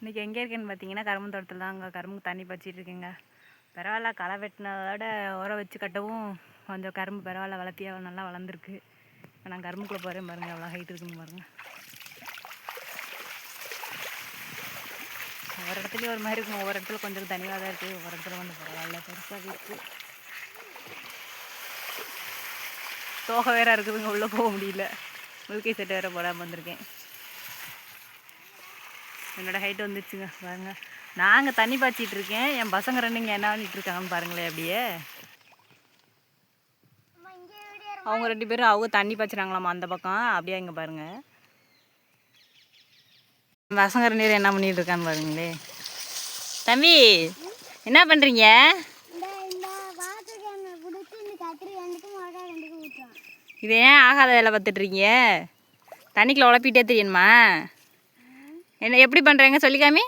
இன்றைக்கி எங்கே இருக்கேன்னு பார்த்தீங்கன்னா கரும்பு தோட்டத்தில் தான் அங்கே கரும்புக்கு தண்ணி பச்சிட்டு இருக்கேங்க. பரவாயில்ல களை வெட்டினதோட உரம் வச்சு கட்டவும் கொஞ்சம் கரும்பு பரவாயில்ல வளர்த்தியாக நல்லா வளர்ந்துருக்கு. இப்போ நான் கரும்புக்குள்ளே போகிறேன் பாருங்கள் எவ்வளோ ஹைட் இருக்குன்னு பாருங்கள் ஒவ்வொரு இடத்துலையும் ஒரு மாதிரி இருக்கும் ஒவ்வொரு இடத்துல கொஞ்சம் தனியாக தான் இருக்குது ஒவ்வொரு இடத்துல கொஞ்சம் பரவாயில்ல பெருசாக இருக்குது தோகை வேற இருக்குதுங்க உள்ளே போக முடியல. முழுக்கை செட்டு வேறு போடாமல் வந்திருக்கேன். என்னோட ஹைட் வந்துடுச்சுங்க பாருங்க. நாங்கள் தண்ணி பாய்ச்சிட்டு இருக்கேன் என் பசங்க ரெண்டுங்க என்ன பண்ணிட்டு இருக்காங்கன்னு பாருங்களேன் அப்படியே. அவங்க ரெண்டு பேரும் அவங்க தண்ணி பாய்ச்சுறாங்களாமா அந்த பக்கம்? அப்படியே இங்கே பாருங்க. என் பசங்க ரெண்டு பேரும் என்ன பண்ணிட்டு இருக்கான்னு பாருங்களே. தம்பி என்ன பண்ணுறீங்க இது ஏன் ஆகாத வேலை பார்த்துட்ருக்கீங்க தண்ணிக்குள்ளே தண்ணிக்குள்ள உழப்பிட்டே தெரியணுமா? என்ன எப்படி பண்ணுறீங்க சொல்லிக்காமி?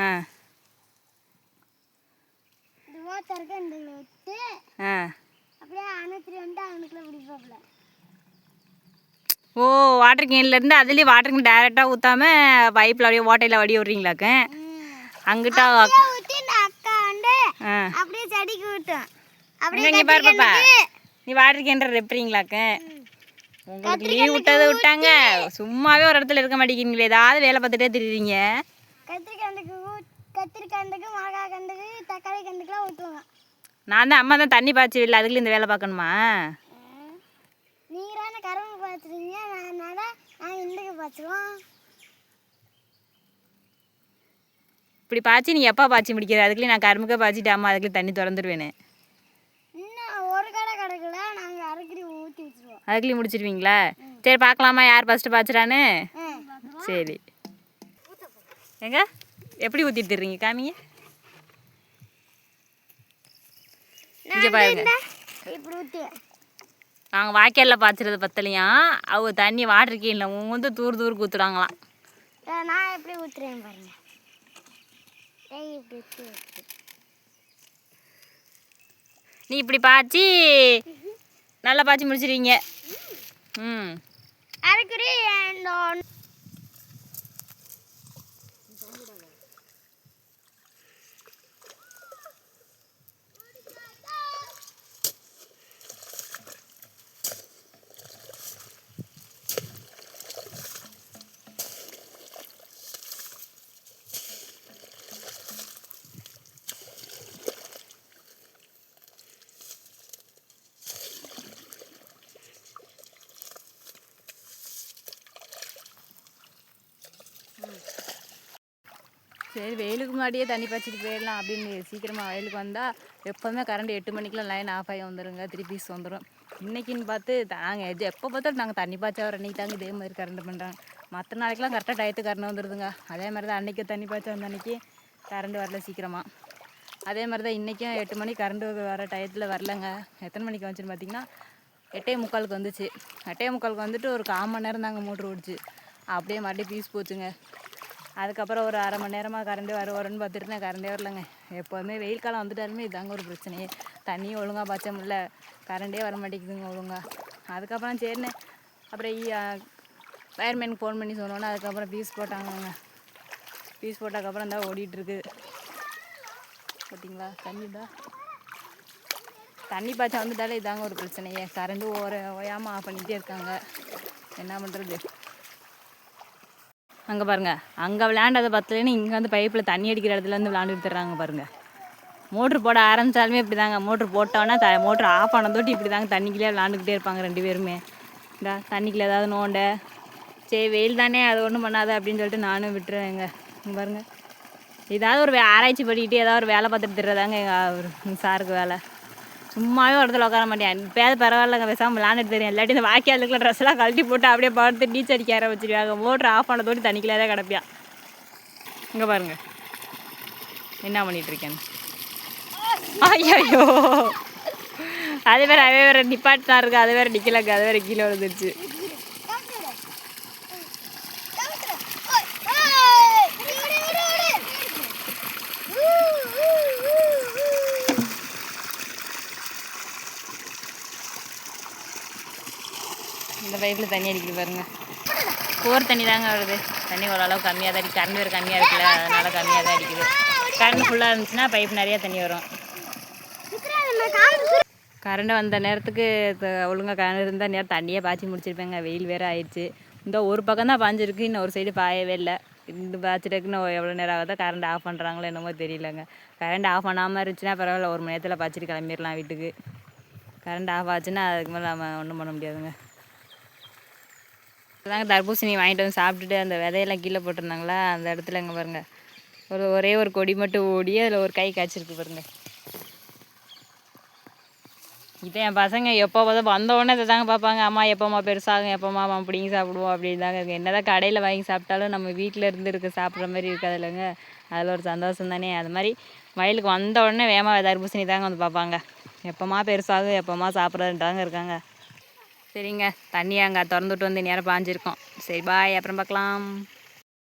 ஆ. ஓ வாட்டர் கேன்லேருந்து அதுலேயே வாட்டர் கேன் டேரெக்டாக ஊற்றாம பைப்பில் அப்படியே ஓட்டையில் வடி விட்றீங்களாக்க? அங்கிட்ட அக்கா வந்து அப்படியே செடிக்கு அங்க அப்படியே பாரு பாப்பா. நீ வாட்டர் கேன்ற ரெப்புறீங்களாக்க? உங்களுக்கு லீவ் விட்டது விட்டாங்க. சும்மாவே ஒரு இடத்துல இருக்க மாட்டேங்கிறீங்களே ஏதாவது வேலை பார்த்துட்டே திரிறீங்க கத்திரிக்காய் கண்டுக்கு ஊ- கத்திரிக்காய் கண்டுக்கு மிளகா கண்டுக்கு தக்காளி கண்டுக்குலாம் ஊற்றுவாங்க நான் தான் அம்மா தான் தண்ணி பாய்ச்சி இல்லை அதுக்குள்ள இந்த வேலை பார்க்கணுமா? நீங்கள் தானே கரும்பு பார்த்துருங்க அதனால நாங்கள் இண்டுக்கு பார்த்துருவோம் இப்படி பாய்ச்சி நீ எப்போ பாய்ச்சி முடிக்கிற? அதுக்குள்ளே நான் கரும்புக்கே பாய்ச்சிட்டு அம்மா அதுக்குள்ளே தண்ணி திறந்துருவேனே இன்னும் ஒரு கடை கிடக்கல நாங்கள் அரைக்கடி அதுக்குள்ளேயும் முடிச்சிருவீங்களா? சரி பார்க்கலாமா யார் ஃபஸ்ட்டு பாய்ச்சுறான்னு ஆ சரி. எங்க? எப்படி ஊற்றிட்டு இருக்கீங்க காமிங்க. இங்கே பாருங்க. நாங்கள் வாய்க்காலில் பாய்ச்சறது பத்தலையும் அவங்க தண்ணி வாட்டர் கேனில் வந்து தூர் தூருக்கு ஊற்றுறாங்களாம் நான் எப்படி ஊற்றுறேன் பாருங்க. நீ இப்படி பாய்ச்சி நல்லா பாய்ச்சி முடிச்சிருவீங்க. ம். அரைக்கடி சரி வெயிலுக்கு முன்னாடியே தண்ணி பாய்ச்சிட்டு போயிடலாம் அப்படின்னு சீக்கிரமாக வயலுக்கு வந்தால் எப்போதுமே கரண்ட் எட்டு மணிக்கெலாம் லைன் ஆஃப் ஆகி வந்துடுங்க த்ரீ பீஸ் வந்துடும் இன்றைக்கின்னு பார்த்து நாங்கள் எது எப்போ பார்த்தாலும் நாங்கள் தண்ணி பாய்ச்சா வர அன்றைக்கி தாங்க இதே மாதிரி கரண்ட் பண்ணுறாங்க மற்ற நாளைக்கெலாம் கரெக்டாக டயத்து கரண்ட் வந்துடுதுங்க அதே மாதிரி தான் அன்றைக்கி தண்ணி பாய்ச்சா வந்த அன்றைக்கி கரண்ட் வரல சீக்கிரமாக அதே மாதிரி தான் இன்றைக்கும் எட்டு மணிக்கு கரண்ட் வர டயத்தில் வரலங்க. எத்தனை மணிக்கு வந்துச்சுன்னு பார்த்தீங்கன்னா எட்டே முக்காலுக்கு வந்துச்சு. எட்டே முக்காலுக்கு வந்துட்டு ஒரு கால் மணி நேரம் தாங்க மோட்ரு ஓடிச்சு. அப்படியே மறுபடியும் பீஸ் போச்சுங்க. அதுக்கப்புறம் ஒரு அரை மணி நேரமாக கரண்டே வர வரும்னு பார்த்துட்டு நான் கரண்டே வரலங்க. எப்போதுமே வெயில் காலம் வந்துட்டாலுமே இதாங்க ஒரு பிரச்சனையே. தண்ணியும் ஒழுங்காக பாய்ச்ச முடியல கரண்டே வர மாட்டேங்குதுங்க ஒழுங்கா. அதுக்கப்புறம் சரிண்ணே. அப்புறம் ஃபயர்மேனுக்கு ஃபோன் பண்ணி சொன்னோன்னே அதுக்கப்புறம் பீஸ் போட்டாங்கங்க. பீஸ் போட்டதுக்கப்புறம் தான் ஓடிட்டுருக்கு. பார்த்தீங்களா தண்ணி தான் தண்ணி பாய்ச்சா வந்துட்டாலே இதாங்க ஒரு பிரச்சனையே. கரண்ட்டு ஓர ஓயாமல் ஆஃப் பண்ணிகிட்டே இருக்காங்க. என்ன பண்ணுறது அங்கே பாருங்க. அங்கே விளையாண்டதை பத்தலைன்னு இங்கே வந்து பைப்பில் தண்ணி அடிக்கிற இடத்துல இருந்து விளாண்டுட்டு தர்றாங்க பாருங்கள் மோட்ரு போட ஆரம்பித்தாலுமே இப்படி தாங்க மோட்ரு போட்டோன்னா த மோட்ரு ஆஃப் ஆனதோட்டி இப்படி தாங்க தண்ணிக்குள்ளே விளாண்டுக்கிட்டே இருப்பாங்க ரெண்டு பேருமே. இந்த தண்ணிக்குள்ளே ஏதாவது நோண்ட. சரி வெயில் தானே அது ஒன்றும் பண்ணாத அப்படின்னு சொல்லிட்டு நானும் விட்டுருவேங்க இங்கே பாருங்கள் ஏதாவது ஒரு வே- ஆராய்ச்சி பண்ணிக்கிட்டு ஏதாவது ஒரு வேலை பார்த்துட்டு தர்றதாங்க எங்கள் சாருக்கு வேலை. சும்மாவே ஒரு இடத்துல உட்கார மாட்டேன் இப்போயாவது பரவாயில்லங்க பேசாமல் விளாண்டுட்டு தெரியும் இல்லாட்டி இந்த வாக்கியாளுக்குள்ள ட்ரெஸ் எல்லாம் கழட்டி போட்டு அப்படியே பார்த்து நீச்சல் அடிக்க ஆரம்பிச்சிருவாங்க மோட்ரு ஆஃப் ஆனதோடு தண்ணிக்குள்ளே தான் கிடப்பியா இங்கே பாருங்க. என்ன பண்ணிட்டு இருக்கேன்னு? ஐயோ அது வேற அதே வேற நிப்பாட்டினா இருக்கு. அது வேற நிக்கலங்க. அது வேற கீழே விழுந்துருச்சு. இந்த பைப்பில் தண்ணி அடிக்குது பாருங்க. போர் தண்ணி தாங்க வருது. தண்ணி ஓரளவு கம்மியாக தான் அடிக்குது. கரண்ட் வேறு கம்மியாக இருக்குல்ல அதனால கம்மியாக தான் அடிக்குது. கரண்ட் ஃபுல்லாக இருந்துச்சுன்னா பைப் நிறையா தண்ணி வரும். கரண்ட் வந்த நேரத்துக்கு ஒழுங்காக கரண்ட் இருந்தால் நேரம் தண்ணியே பாய்ச்சி முடிச்சிருப்பேங்க. வெயில் வேறு ஆயிடுச்சு. இந்த ஒரு பக்கம் தான் பாஞ்சிருக்கு இன்னும் ஒரு சைடு பாயவே இல்லை. இந்த பாய்ச்சிட்டக்குன்னு எவ்வளோ நேரம் ஆகுதோ கரண்ட் ஆஃப் பண்ணுறாங்களோ என்னமோ தெரியலங்க. கரண்ட் ஆஃப் பண்ணாமல் இருந்துச்சுன்னா பரவாயில்ல ஒரு மணி நேரத்தில் பாய்ச்சிட்டு கிளம்பிடலாம் வீட்டுக்கு. கரண்ட் ஆஃப் ஆச்சுன்னா அதுக்கு மேலே நம்ம ஒன்றும் பண்ண முடியாதுங்க. தாங்க தர்பூசணி வாங்கிட்டு வந்து சாப்பிட்டுட்டு அந்த விதையெல்லாம் கீழே போட்டிருந்தாங்களா அந்த இடத்துல இங்கே பாருங்க. ஒரு ஒரே ஒரு கொடி மட்டும் ஓடி அதில் ஒரு கை காய்ச்சிருக்கு பாருங்க. இப்போ என் பசங்க எப்போ பார்த்தா வந்த உடனே இதை தாங்க பார்ப்பாங்க. அம்மா எப்போம்மா பெருசாகும் எப்போம்மா அம்மா பிடிங்கி சாப்பிடுவோம் அப்படின்னு தாங்க என்ன தான் கடையில் வாங்கி சாப்பிட்டாலும் நம்ம வீட்டில் இருந்து இருக்க சாப்பிட்ற மாதிரி இருக்காது இல்லைங்க. அதில் ஒரு சந்தோஷம் தானே. அது மாதிரி வயலுக்கு வந்த உடனே வேமா தர்பூசணி தாங்க வந்து பார்ப்பாங்க. எப்போம்மா பெருசாகும் எப்போம்மா சாப்பிட்றதுன்னு தாங்க இருக்காங்க. சரிங்க. தண்ணி அங்கே திறந்துட்டு வந்து நேரம் பாஞ்சிருக்கோம் சரி பாய் அப்புறம் பார்க்கலாம்.